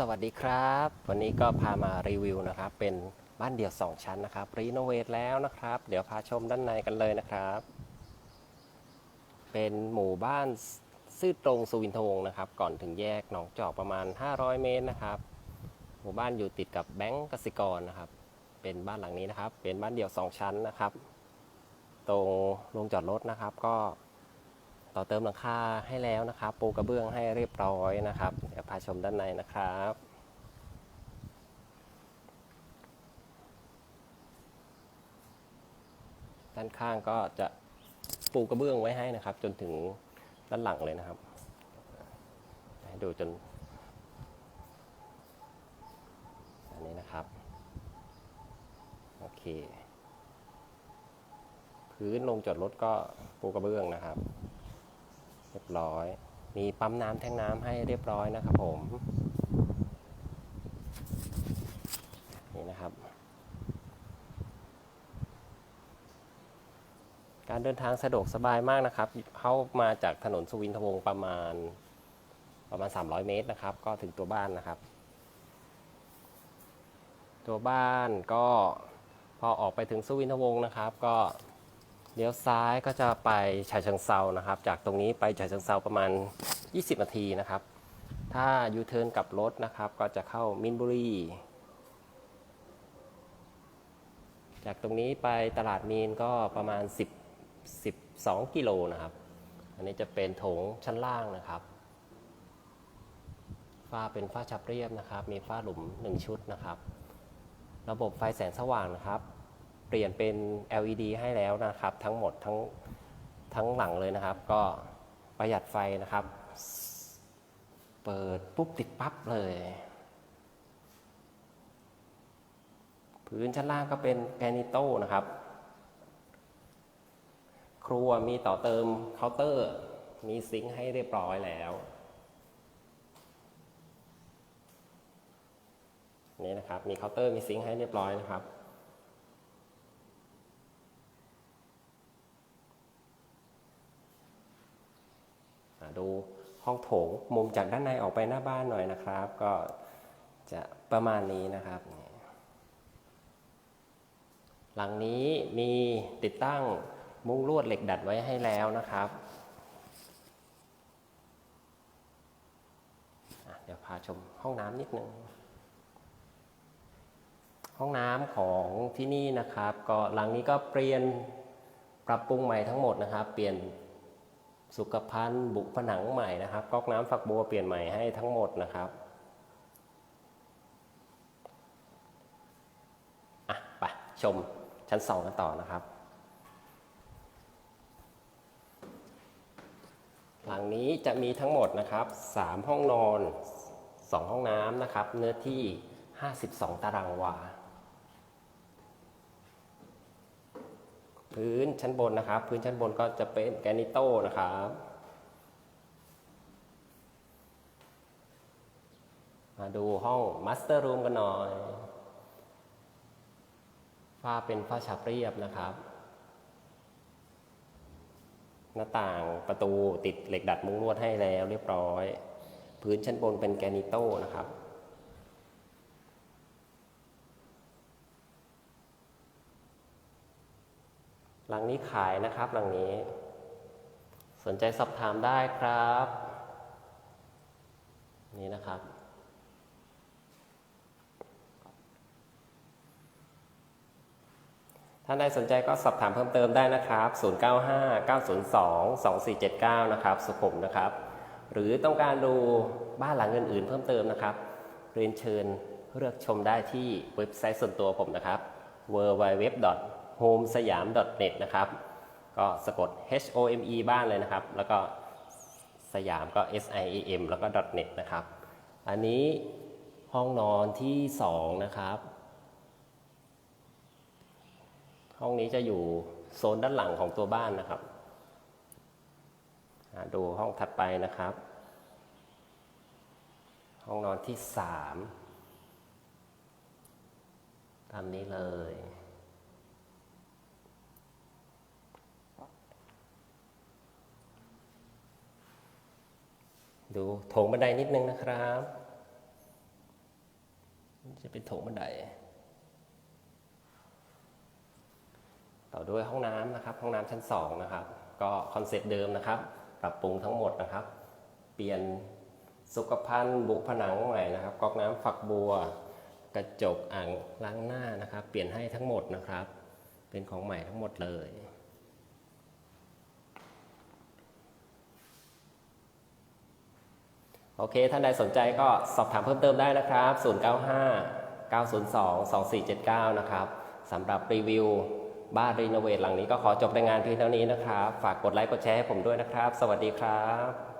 สวัสดีครับ วันนี้ก็พามารีวิวนะครับ เป็นบ้านเดี่ยว 2 ชั้นนะครับรีโนเวทแล้วนะครับ เดี๋ยวพาชมด้านในกันเลยนะครับ เป็นหมู่บ้านซื่อตรงสุวินทวงศ์นะครับ ก่อนถึงแยกหนองจอกประมาณ 500 เมตรนะครับ หมู่บ้านอยู่ติดกับแบงก์กสิกรนะครับ เป็นบ้านหลังนี้นะครับ เป็นบ้านเดี่ยว 2 ชั้นนะครับ ตรงโรงจอดรถนะครับ ก็ ต่อเติมหลังคาให้แล้วนะครับ ปูกระเบื้องให้เรียบร้อยนะครับ เดี๋ยวพาชมด้านในนะครับด้านข้างก็จะปูกระเบื้องไว้ให้นะครับ จนถึงด้านหลังเลยนะครับให้ดูจนอันนี้นะครับ โอเค พื้นลงจอดรถก็ปูกระเบื้องนะครับ รียบร้อย มีปั๊มน้ำแทงน้ำให้เรียบร้อยนะครับผม นี่นะครับ การเดินทางสะดวกสบายมากนะครับ เข้ามาจากถนนสุวินทวงศ์ประมาณประมาณ 300 เมตรนะครับ ก็ถึงตัวบ้านนะครับ ตัวบ้านก็พอออกไปถึงสุวินทวงศ์นะครับ ก็ เลี้ยวซ้ายก็จะไปฉะเชิงเซานะครับ จากตรงนี้ไปฉะเชิงเซาประมาณ 20 นาทีนะครับ ถ้ายูเทิร์นกลับรถนะครับ ก็จะเข้ามินบุรีจากตรงนี้ไปตลาดมีนก็ประมาณ 10 12 กิโลนะครับ อันนี้จะเป็นโถงชั้นล่างนะครับ ฝ้าเป็นฝ้าชับเรียบนะครับ มีฝ้าหลุม 1 ชุดนะครับ ระบบไฟแสงสว่างนะครับ เปลี่ยนเป็น LED ให้แล้วนะครับ ทั้งหมดทั้งทั้งหลังเลยนะครับ ก็ประหยัดไฟนะครับ เปิดปุ๊บติดปั๊บเลย พื้นชั้นล่างก็เป็นแกรนิโต้นะครับ ครัวมีต่อเติมเคาน์เตอร์ มีซิงค์ให้เรียบร้อยแล้วนี่นะครับ มีเคาน์เตอร์มีซิงค์ให้เรียบร้อยนะครับ ดูห้องโถงมุมจากด้านในออกไปหน้าบ้านหน่อยนะครับ ก็จะประมาณนี้นะครับ หลังนี้มีติดตั้งมุ้งลวดเหล็กดัดไว้ให้แล้วนะครับ เดี๋ยวพาชมห้องน้ำนิดนึง ห้องน้ำของที่นี่นะครับ ก็หลังนี้ก็เปลี่ยนปรับปรุงใหม่ทั้งหมดนะครับ เปลี่ยน สุขภัณฑ์ บุผนังใหม่นะครับก๊อกน้ำฝักบัวเปลี่ยนใหม่ให้ทั้งหมดนะครับอะไปชมชั้นสองกันต่อนะครับ หลังนี้จะมีทั้งหมดนะครับ3ห้องนอน2ห้องน้ำนะครับ เนื้อที่ 52 ตารางวา พื้นชั้นบนนะครับ พื้นชั้นบนก็จะเป็นแกรนิโต้นะครับมาดูห้องมาสเตอร์รูมกันหน่อยฝ้าเป็นฝ้าฉาบเรียบนะครับ หน้าต่างประตูติดเหล็กดัดมุ้งลวดให้แล้วเรียบร้อย พื้นชั้นบนเป็นแกรนิโต้นะครับ หลังนี้ขายนะครับหลังนี้ สนใจสอบถามได้ครับ นี่นะครับ ท่านใดสนใจก็สอบถามเพิ่มเติมได้นะครับ 0959022479 นะครับ สุขุมนะครับ หรือต้องการดูบ้านหลังอื่นๆ เพิ่มเติมนะครับ เรียนเชิญเลือกชมได้ที่เว็บไซต์ส่วนตัวผมนะครับ homesayam.net นะครับ ก็สะกด H O M E บ้านเลยนะครับ แล้วก็สยามก็ S I A M แล้วก็ .net นะครับ อันนี้ห้องนอนที่ 2 นะครับ ห้องนี้จะอยู่โซนด้านหลังของตัวบ้านนะครับ ดูห้องถัดไปนะครับ ห้องนอนที่สามตามนี้เลย ดูโถงบันไดนิดนึงนะครับ จะเป็นโถงบันได ต่อด้วยห้องน้ำนะครับ ห้องน้ำชั้นสองนะครับ ก็คอนเซ็ปต์เดิมนะครับ ปรับปรุงทั้งหมดนะครับ เปลี่ยนสุขภัณฑ์บุผนังใหม่นะครับก๊อกน้ำฝักบัว กระจกอ่างล้างหน้านะครับ เปลี่ยนให้ทั้งหมดนะครับ เป็นของใหม่ทั้งหมดเลย โอเค ท่านใดสนใจก็สอบถามเพิ่มเติมได้นะครับ 095 902 2479 นะครับสำหรับรีวิวบ้านรีโนเวทหลังนี้ก็ขอจบรายงานเพียงเท่านี้นะครับ ฝากกดไลค์กดแชร์ให้ผมด้วยนะครับ สวัสดีครับ